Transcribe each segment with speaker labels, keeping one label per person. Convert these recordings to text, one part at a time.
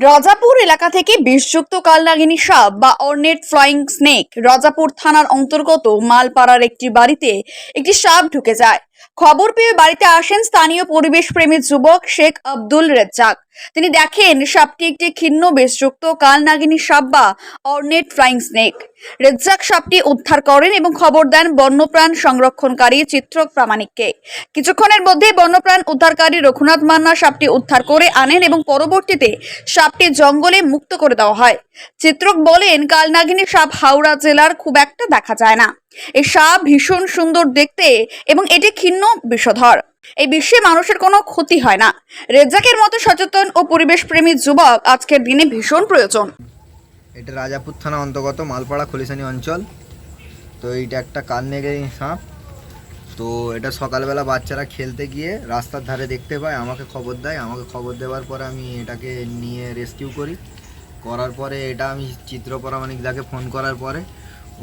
Speaker 1: রাজাপুর এলাকা থেকে বিষযুক্ত কালনাগিনী সাপ বা অর্নেট ফ্লাইং স্নেক রাজাপুর থানার অন্তর্গত মালপাড়ার একটি বাড়িতে একটি সাপ ঢুকে যায়। খবর পেয়ে বাড়িতে আসেন স্থানীয় পরিবেশ প্রেমী যুবক শেখ আব্দুল রেজ্জাক। তিনি দেখেন, সাপটি একটি ক্ষীণ বেশযুক্ত কালনাগিনী সাপ বা অর্নেট ফ্লাইং স্নেক। রেজ্জাক সাপটি উদ্ধার করেন এবং খবর দেন বন্যপ্রাণ সংরক্ষণকারী চিত্রক প্রামাণিককে। কিছুক্ষণের মধ্যে বন্যপ্রাণ উদ্ধারকারী রঘুনাথ মান্না সাপটি উদ্ধার করে আনেন এবং পরবর্তীতে সাপটি জঙ্গলে মুক্ত করে দেওয়া হয়। চিত্রক বলেন, কালনাগিনী সাপ হাওড়া জেলার খুব একটা দেখা যায় না। এই সাপ ভীষণ সুন্দর দেখতে এবং এটি ক্ষীণ বিষধর। এই বিশ্বে মানুষের কোনো ক্ষতি হয় না। রেজ্জাকের মতো সচেতন ও পরিবেশ প্রেমী যুবক আজকের দিনে ভীষণ প্রয়োজন।
Speaker 2: এটা রাজাপুর থানা অন্তর্গত মালপাড়া খলিশানি অঞ্চল। তো এইটা একটা কালনেগেরি সাপ। তো এটা সকালবেলা বাচ্চারা খেলতে গিয়ে রাস্তার ধারে দেখতে পায়, আমাকে খবর দেয়। আমাকে খবর দেওয়ার পরে আমি এটাকে নিয়ে রেস্কিউ করি। করার পরে এটা আমি চিত্র পরামানিক দাকে ফোন করার পরে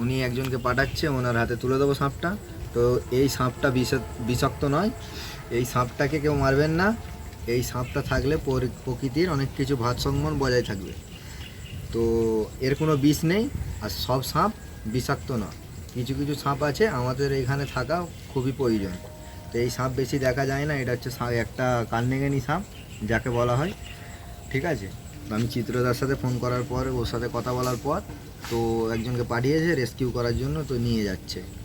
Speaker 2: উনি একজনকে পাঠাচ্ছে, ওনার হাতে তুলে দেবো সাপটা। তো এই সাপটা বিষ- বিষাক্ত নয়। এই সাপটাকে কেউ মারবেন না। এই সাপটা থাকলে প্রকৃতির অনেক কিছু ভারসাম্য বজায় থাকবে। তো এর কোনো বিষ নেই। আর সব সাপ বিষাক্ত না কিছু কিছু সাপ আছে। আমাদের এখানে থাকা খুবই প্রয়োজন। তো এই সাপ বেশি দেখা যায় না। এটা হচ্ছে একটা কালনেগেনি সাপ, যাকে বলা হয়। ঠিক আছে? তো আমি চিত্রদার সাথে ফোন করার পর, ওর সাথে কথা বলার পর, তো একজনকে পাঠিয়েছে রেস্কিউ করার জন্য, তো নিয়ে যাচ্ছে।